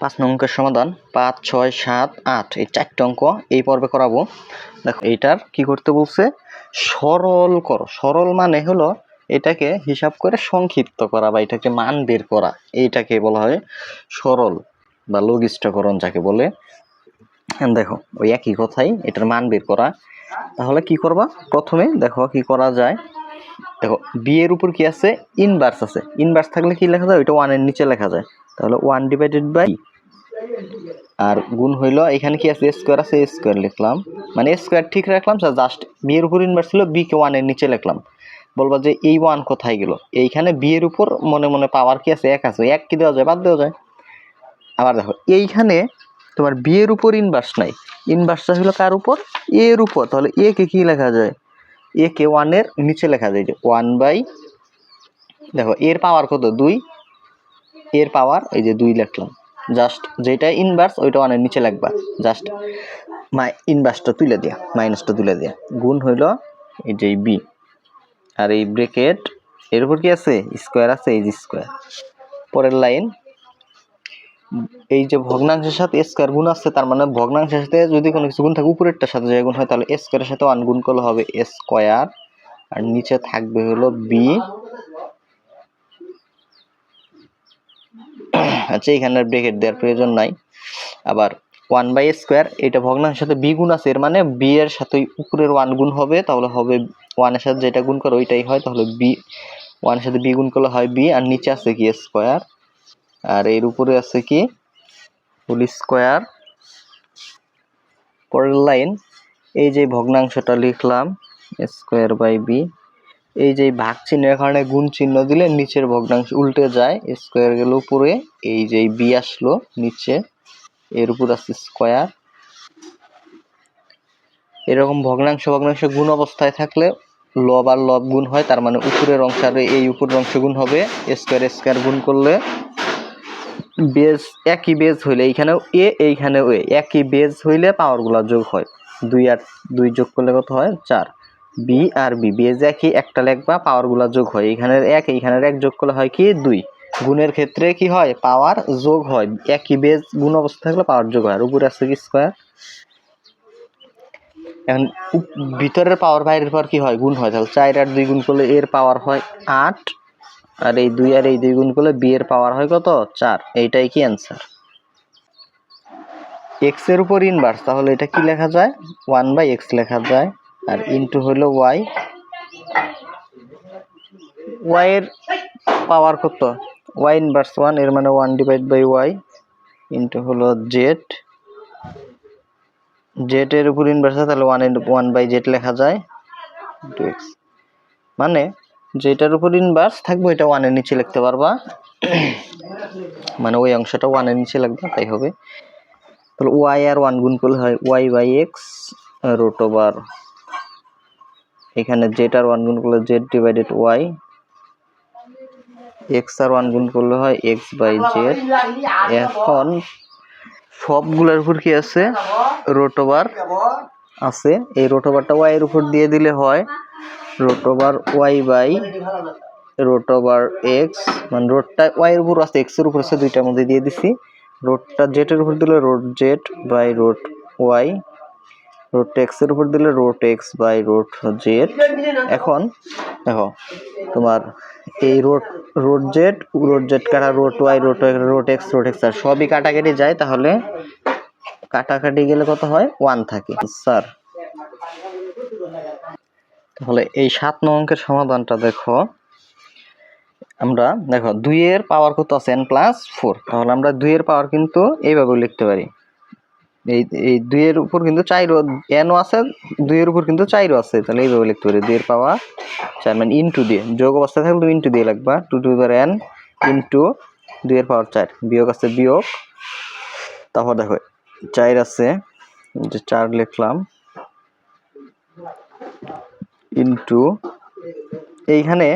পাঁচ নং অঙ্কের সমাধান পাঁচ, ছয়, সাত, আট, এই চারটে অঙ্ক এই পর্বে করাবো। দেখো, এইটার কি করতে বলছে? সরল করো। সরল মানে হলো এটাকে হিসাব করে সংক্ষিপ্ত করা বা এটাকে মান বের করা। এইটাকে বলা হয় সরল বা লঘিষ্ঠকরণ যাকে বলে। দেখো, ওই একই কথাই এটার মান বের করা। তাহলে কি করবা? প্রথমে দেখো কি করা যায়। দেখো বি এর উপর কি আছে? ইনভার্স আছে। ইনভার্স থাকলে কি লেখা যায়? ওইটা ওয়ানের নিচে লেখা যায়। তাহলে ওয়ান ডিভাইডেড বাই আর গুণ হইল, এখানে কি আছে? স্কোয়ার আছে স্কোয়ার লিখলাম। মানে স্কোয়ার ঠিক রাখলাম স্যার জাস্ট বি এর উপর ইনভার্স ছিল বি কে ওয়ানের নিচে লিখলাম। বলবা যে এই ওয়ান কোথায় গেল? এইখানে বি এর উপর মনে মনে পাওয়ার কি আছে? এক আছে। এক কি দেওয়া যায়? বাদ দেওয়া যায়। আবার দেখো, এইখানে তোমার বি এর উপর ইনভার্স নাই। ইনভার্সটা হলো কার উপর? এ এর উপর। তাহলে এ কে কি লেখা যায়? এ কে ওয়ানের নিচে লেখা যায়। যে ওয়ান বাই দেখো এর পাওয়ার কত? দুই। এর পাওয়ার এই যে দুই লিখলাম। জাস্ট যেটা ইনভার্স ওইটা ওয়ানের নিচে লিখবা জাস্ট মাই ইনভার্সটা তুলে দিয়া মাইনাসটা তুলে দিয়া। গুণ হইল এই যে বি আর এই ব্রেকেট এর উপর কি আছে? স্কোয়ার আছে, এই যে স্কোয়ার পরের লাইন এই যে ভগ্নাংশের সাথে স্কোয়ার গুণ আছে, তার মানে ভগ্নাংশের সাথে যদি কোনো কিছু গুণ থাকে, উপরেরটার সাথে যে গুণ হয়, তাহলে স্কোয়ারের সাথে ওয়ান গুণ করলে হবে স্কোয়ার আর নিচে থাকবে হলো বি আচ্ছা এখানে ব্রেকেট দেওয়ার প্রয়োজন নাই। আবার ওয়ান বাই স্কোয়ার এটা ভগ্নাংশের সাথে বি গুণ আছে, এর মানে বি এর সাথে উপরের ওয়ান গুণ হবে, তাহলে হবে ওয়ানের সাথে যেটা গুণ করে ওইটাই হয়, তাহলে বি ওয়ানের সাথে বি গুণ করলে হয় বি আর নিচে আছে কি স্কোয়ার আর এর উপরে আছে কি? হোল স্কোয়ার পরের লাইন এই যে ভগ্নাংশটা লিখলাম স্কোয়ার বাই বি এই যে ভাগ চিহ্নের কারণে গুণ চিহ্ন দিলে নিচের ভগ্নাংশ উল্টে যায় স্কোয়ার গেল উপরে, এই যে বি আসলো নিচে, এর উপর আছে স্কোয়ার এরকম ভগ্নাংশ ভগ্নাংশ গুণ অবস্থায় থাকলে লব আর লব গুণ হয়, তার মানে উপরের অংশ আর এই উপরের অংশ গুণ হবে স্কোয়ার স্কোয়ার গুণ করলে বেজ একই বেজ হইলে এইখানেও এ এইখানেও এ একই বেজ হইলে পাওয়ারগুলো যোগ হয়। দুই আর দুই যোগ করলে কত হয়? চার। বি আর বি বেজ একই, একটা লেখবা পাওয়ারগুলো যোগ হয়। এইখানের এক এইখানের এক যোগ করলে হয় কি? দুই। গুণের ক্ষেত্রে কি হয়? পাওয়ার যোগ হয়। একই বেজ গুণ অবস্থা থাকলে পাওয়ার যোগ হয়। আর উপরে আছে কি? স্কোয়ার এখন ভিতরের পাওয়ার বাইরের পাওয়ার কি হয়? গুণ হয়। তাহলে চার আর দুই গুণ করলে এর পাওয়ার হয় আট। আর এই দুই আর এই দুই গুণ করলে বি এর পাওয়ার হয় কত? চার। এইটাই কি অ্যান্সার এক্সের উপর ইনভার্স তাহলে এটা কি লেখা যায়? ওয়ান বাই এক্স লেখা যায়। আর ইনটু হলো ওয়াই ওয়াই এর পাওয়ার কত? ওয়াই ইনভার্স ওয়ানের মানে one divide by Y into হলো জেড জেড এর উপর ইনভার্স তাহলে ওয়ান ওয়ান বাই জেড লেখা যায়। টু এক্স মানে যেটার উপর ইনভার্স থাকবে এটা ওয়ানের নিচে লিখতে পারবা। মানে ওই অংশটা ওয়ানের নিচে লাগবে, তাই হবে। তাহলে ওয়াই আর ওয়ান গুণ করলে হয় Y by X root over এখানে জেড আর ওয়ান গুণ করলে জেড ডিভাইডেড ওয়াই এক্স আর ওয়ান গুণ করলে হয় এক্স বাই জেড এখন সবগুলোর উপর কি আছে? রোট ওভার আছে। এই রোট ওভারটা ওয়াই এর উপর দিয়ে দিলে হয় root over Y by root over X মানে রোডটা ওয়াই এর উপর আছে এক্সের উপর আছে, দুইটার মধ্যে দিয়ে দিছি। রোডটা জেড এর উপর দিলে root Z by root Y রোডের উপর দিলে root X by root Z এখন দেখো, তোমার এই root root Z root Z কাটা root Y root root X root X আর সবই কাটাকাটি যায়, তাহলে কাটাকাটি গেলে কত হয়? ওয়ান থাকে। স্যার তাহলে এই সাত নং অঙ্কের সমাধানটা দেখো। আমরা দেখো, দুইয়ের পাওয়ার কত আছে? এন প্লাস ফোর তাহলে আমরা দুইয়ের পাওয়ার কিন্তু এইভাবে লিখতে পারি। এই এই দুইয়ের উপর কিন্তু চাইরো এনও আছে, দুইয়ের উপর কিন্তু চাইরো আছে। তাহলে এইভাবে লিখতে পারি, দুইয়ের পাওয়ার চার মানে ইনটু দিয়ে। যোগ অবস্থায় থাকলে তুমি ইনটু দিয়ে লিখবা two to power N into দুইয়ের পাওয়ার চার। বিয়োগ আছে বিয়োগ। তারপর দেখো, চার আছে যে চার লিখলাম ইনটু এইখানে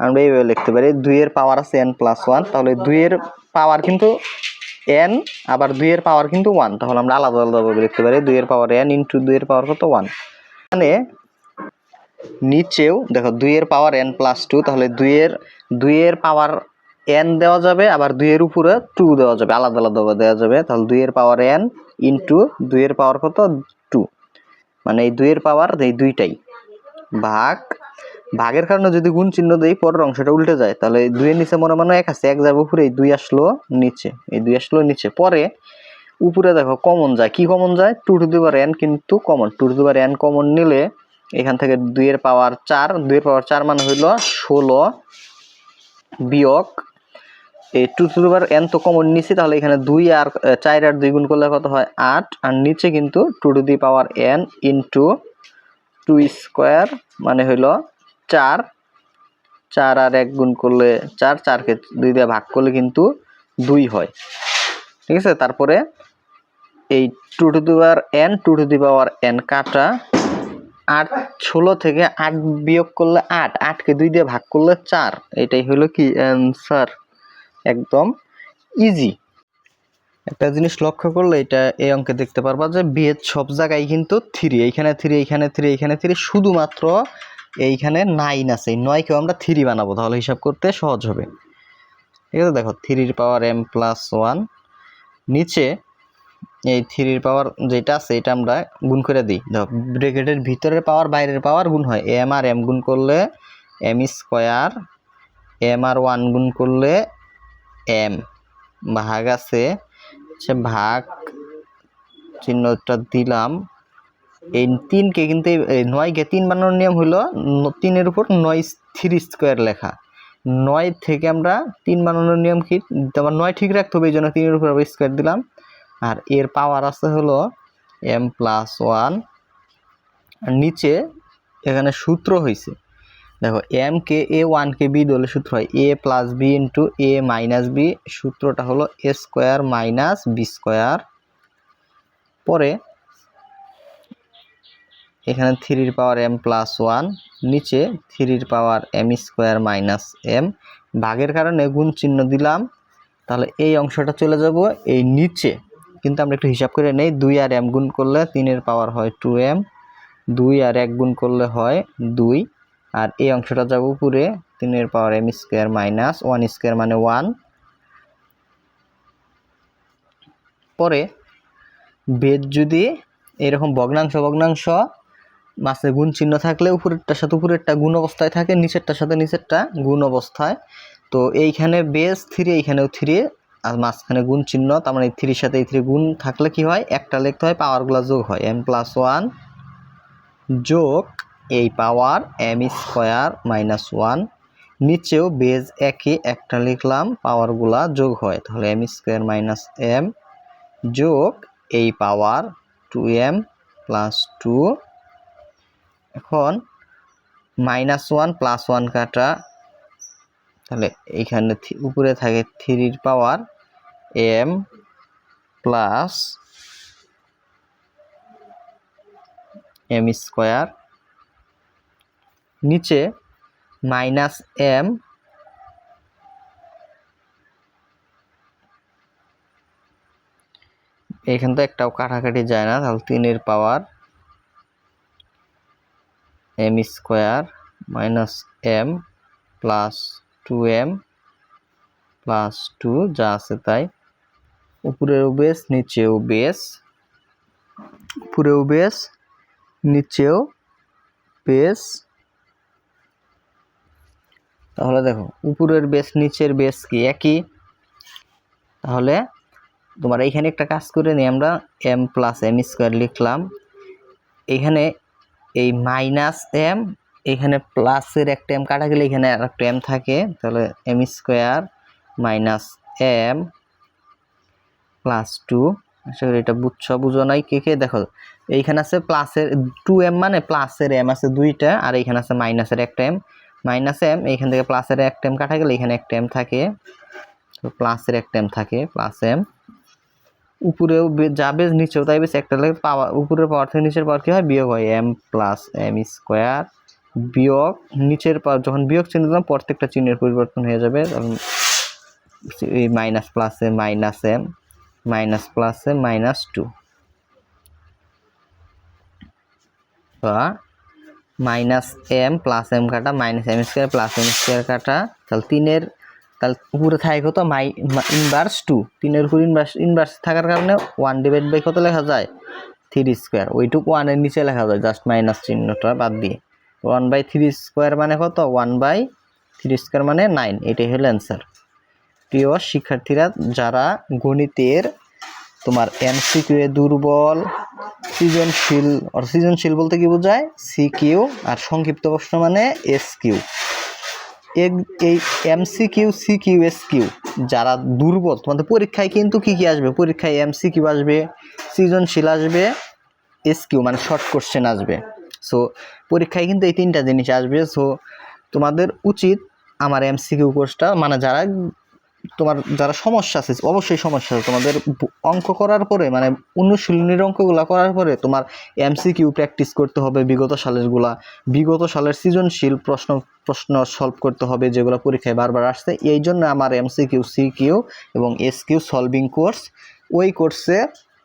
আমরা এইভাবে লিখতে পারি, দুইয়ের পাওয়ার আছে এন প্লাস ওয়ান তাহলে দুইয়ের পাওয়ার কিন্তু এন আবার দুইয়ের পাওয়ার কিন্তু ওয়ান তাহলে আমরা আলাদা আলাদাভাবে লিখতে পারি। দুইয়ের পাওয়ার এন ইন্টু দুইয়ের পাওয়ার কত? ওয়ান মানে নিচেও, দেখো, দুইয়ের পাওয়ার এন প্লাস টু তাহলে দুইয়ের দুইয়ের পাওয়ার এন দেওয়া যাবে, আবার দুইয়ের উপরে টু দেওয়া যাবে, আলাদা আলাদা দেওয়া যাবে। তাহলে দুইয়ের পাওয়ার এন ইন্টু দুইয়ের পাওয়ার কত? টু মানে এই দুইয়ের পাওয়ার এই দুইটাই। ভাগ ভাগের কারণে যদি গুণ চিহ্ন দেই, পরের অংশটা উল্টে যায়। তাহলে দুইয়ের নিচে মনে মনে এক আছে, এক যাবে উপরে, এই দুই আসলো নিচে। এই দুই আসলো নিচে। পরে উপরে দেখো কমন যায়। কি কমন যায়? টু টু দিবার এন কিন্তু কমন টু টু দিবার এন কমন নিলে এখান থেকে দুইয়ের পাওয়ার চার, দুইয়ের পাওয়ার চার মানে হইল ষোলো বিয়োগ। এই টু টু দিবার এন তো কমন নিছি তাহলে এখানে দুই আর চার আর দুই গুণ করলে কত হয়? আট। আর নিচে কিন্তু two to the power N into two square মানে হইল চার চার আর এক গুণ করলে চার, চারকে দুই দিয়ে ভাগ করলে কিন্তু দুই হয়। ঠিক আছে? তারপরে এই two to the N, two to the power N কাটা আট, ষোলো থেকে আট বিয়োগ করলে আট, আটকে দুই দিয়ে ভাগ করলে চার। এটাই হলো কি অ্যান্সার? একদম ইজি। একটা জিনিস লক্ষ্য করলে এটা এই অঙ্কে দেখতে পারবা যে বিয়ের সব জায়গায় কিন্তু থ্রি এইখানে থ্রি এইখানে থ্রি এইখানে থ্রি শুধুমাত্র এইখানে নাইন আছে। নয়কেও আমরা থ্রি বানাবো, তাহলে হিসাব করতে সহজ হবে। ঠিক আছে, দেখো থ্রির পাওয়ার এম প্লাস ওয়ান নিচে এই থ্রির পাওয়ার যেটা আছে, এটা আমরা গুণ করে দিই। দেখো ব্রেকেটের ভিতরের পাওয়ার বাইরের পাওয়ার গুণ হয়। এম আর এম গুণ করলে এম স্কোয়ার এম আর ওয়ান গুণ করলে এম ভাগ আছে সে ভাগ চিহ্নটা দিলাম। এই তিনকে কিন্তু নয়কে তিন বানানোর নিয়ম হলো তিনের উপর নয় থ্রি স্কোয়ার লেখা। নয় থেকে আমরা তিন বানানোর নিয়ম কি? তোমার নয় ঠিক রাখতে হবে, এই জন্য তিনের উপর আবার স্কোয়ার দিলাম। আর এর পাওয়ার আছে হলো এম প্লাস ওয়ান আর নিচে এখানে সূত্র হয়েছে দেখো এম কে এ ওয়ান কে বি দলে সূত্র হয়। A plus B into A minus B সূত্রটা হলো A square minus B square পরে এখানে থ্রির পাওয়ার এম প্লাস ওয়ান, নিচে থ্রির power M square minus M. ভাগের কারণে গুণ চিহ্ন দিলাম, তাহলে এই অংশটা চলে যাব এই নিচে। কিন্তু আমরা একটু হিসাব করে নেই, দুই আর এম গুণ করলে তিনের পাওয়ার হয় টু এম, দুই আর এক গুণ করলে হয় দুই, আর এই অংশটা যাব উপরে, তিনের power M square minus one square মানে ওয়ান। পরে, বেদ যদি এরকম ভগ্নাংশ ভগ্নাংশ মাসে গুণ চিহ্ন থাকলে উপরেরটার সাথে উপরেরটা গুণ অবস্থায় থাকে, নিচেরটার সাথে নিচেরটা গুণ অবস্থায়। তো এইখানে বেস থ্রি, এইখানেও থ্রি, আর মাঝখানে গুণ চিহ্ন তার মানে থ্রির সাথে এই থ্রি গুণ থাকলে কি হয়? একটা লিখতে হয় পাওয়ারগুলো যোগ হয়। এম প্লাস ওয়ান যোগ এই power M square minus one নিচেও বেজ একই, একটা লিখলাম পাওয়ারগুলা যোগ হয়। তাহলে এম স্কোয়ার মাইনাস এম যোগ এই power two M plus two এখন মাইনাস ওয়ান প্লাস ওয়ান কাটা, তাহলে এইখানে থি- উপরে থাকে থ্রির power M plus M square নিচে মাইনাস এম এখান তো একটাও কাটাকাটি যায় না, তাহলে তিনের power M square minus M plus two M plus two যা আছে তাই। উপরেও বেস নিচেও বেস উপরেও বেস নিচেও বেস তাহলে দেখো, উপরের বেস নিচের বেস কি একই? তাহলে তোমার এইখানে একটা কাজ করে নিই, আমরা এম প্লাস এম স্কোয়ার লিখলাম। এখানে এই মাইনাস এম এখানে প্লাসের একটা এম কাটা গেলে এখানে আর একটা এম থাকে, তাহলে M square minus M plus two আশা করি এটা বুঝছ, বুঝো নাই, কে কে? দেখো, এইখানে আছে প্লাসের টু এম মানে প্লাসের এম আছে দুইটা, আর এইখানে আছে মাইনাসের একটা এম মাইনাস এম এইখান থেকে প্লাসের একটা এম কাটা গেলে এখানে একটা এম থাকে। তো প্লাসের একটা এম থাকে প্লাস এম উপরেও বে- যাবে নিচেও, তাই বেশ একটা লাগে পাওয়ার উপরের পাওয়ার থেকে নিচের পাওয়ার কি হয়? বিয়োগ হয় এম প্লাস এম স্কোয়ার বিয়োগ, নিচের পাওয়ার যখন বিয়োগ চিহ্ন দিলাম, প্রত্যেকটা চিহ্নের পরিবর্তন হয়ে যাবে, তখন এই মাইনাস প্লাসে মাইনাস এম মাইনাস প্লাসে মাইনাস টু বা মাইনাস এম প্লাস এম কাটা minus M square plus M square কাটা, তাহলে তিনের তাহলে উপরে থাকে কত? মাই ইনভার্স টু তিনের উপর ইনভার্স ইনভার্স থাকার কারণে ওয়ান ডিভাইড বাই কত লেখা যায়? থ্রি স্কোয়ার ওইটুকু ওয়ানের নিচে লেখা যায় জাস্ট মাইনাস চিহ্নটা বাদ দিয়ে। ওয়ান বাই থ্রি স্কোয়ার মানে কত? ওয়ান বাই থ্রি স্কোয়ার মানে নাইন এটাই হলো অ্যান্সার প্রিয় শিক্ষার্থীরা, যারা গণিতের তোমার এমসিকিউ এ দুর্বল, সৃজনশীল আর সৃজনশীল বলতে কি বোঝায়? সি কিউ আর সংক্ষিপ্ত প্রশ্ন মানে এস কিউ। এই MCQ Q C Q S Q যারা দুর্বল, তোমাদের পরীক্ষায় কিন্তু কি কি আসবে? পরীক্ষায় এমসিকিউ আসবে, সৃজনশীল আসবে এস কিউ মানে শর্ট কোশ্চেন আসবে। সো পরীক্ষায় কিন্তু এই তিনটা জিনিস আসবে। সো তোমাদের উচিত আমার এমসিকিউ কোর্সটা মানে যারা তোমার যারা সমস্যা আছে, অবশ্যই সমস্যা আছে। তোমাদের অঙ্ক করার পরে মানে অনুশীলনীর অঙ্কগুলা করার পরে তোমার এমসিকিউ প্র্যাকটিস করতে হবে, বিগত সালেরগুলা বিগত সালের সৃজনশীল প্রশ্ন প্রশ্ন সলভ করতে হবে, যেগুলো পরীক্ষায় বারবার আসছে। এই জন্য আমার এমসিকিউ সিকিউ এবং এসকিউ সলভিং কোর্স ওই কোর্সে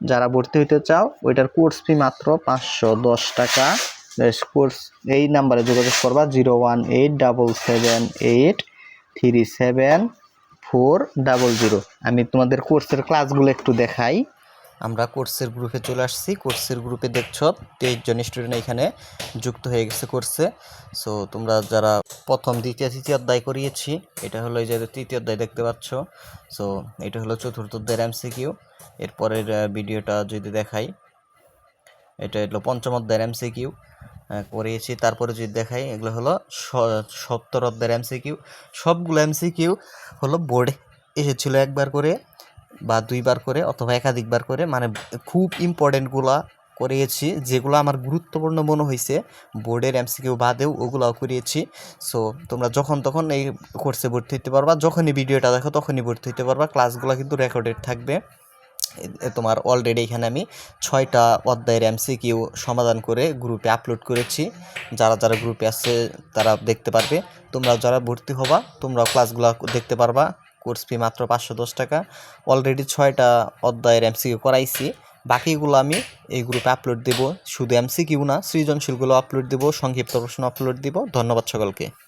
যারা ভর্তি হতে চাও, ওইটার কোর্স ফি মাত্র পাঁচশো দশ টাকা। কোর্স এই নাম্বারে যোগাযোগ করবা zero one eight double seven eight three seven four double zero আমি তোমাদের কোর্সের ক্লাসগুলো একটু দেখাই। আমরা কোর্সের গ্রুপে চলে আসছি। কোর্সের গ্রুপে দেখছ, তেইশ জন স্টুডেন্ট এখানে যুক্ত হয়ে গেছে কোর্সে সো তোমরা যারা প্রথম, দ্বিতীয়, তৃতীয় অধ্যায় করিয়েছি, এটা হলো এই যে তৃতীয় অধ্যায় দেখতে পাচ্ছ। সো এটা হলো চতুর্থ অধ্যায়ের এমসিকিউ এরপরের ভিডিওটা যদি দেখাই, এটা হলো পঞ্চম অধ্যায়ের এমসিকিউ করিয়েছি। তারপরে যদি দেখাই, এগুলো হলো সত্তর অধ্যায়ের এমসিকিউ। সবগুলো এমসিকিউ হলো বোর্ডে এসেছিল একবার করে বা দুইবার করে অথবা একাধিকবার করে। মানে খুব ইম্পর্টেন্টগুলা করিয়েছি, যেগুলো আমার গুরুত্বপূর্ণ মনে হয়েছে বোর্ডের এমসিকিউ বাদেও ওগুলাও করিয়েছি। সো তোমরা যখন তখন এই কোর্সে ভর্তি হতে পারবা। যখনই ভিডিওটা দেখো, তখনই ভর্তি হতে পারবা। ক্লাসগুলো কিন্তু রেকর্ডেড থাকবে। তোমার অলরেডি এখানে আমি ছয়টা অধ্যায়ের এমসিকিউ সমাধান করে গ্রুপে আপলোড করেছি। যারা যারা গ্রুপে আছে, তারা দেখতে পারবে। তোমরা যারা ভর্তি হবা, তোমরা ক্লাসগুলো দেখতে পারবা। কোর্স ফি মাত্র পাঁচশো দশ টাকা। অলরেডি ছয়টা অধ্যায়ের এমসিকিউ করাইছি। বাকিগুলো আমি এই গ্রুপে আপলোড দেব। শুধু এমসিকিউ না, সৃজনশীলগুলো আপলোড দেব, সংক্ষিপ্ত প্রশ্ন আপলোড দিব। ধন্যবাদ সকলকে।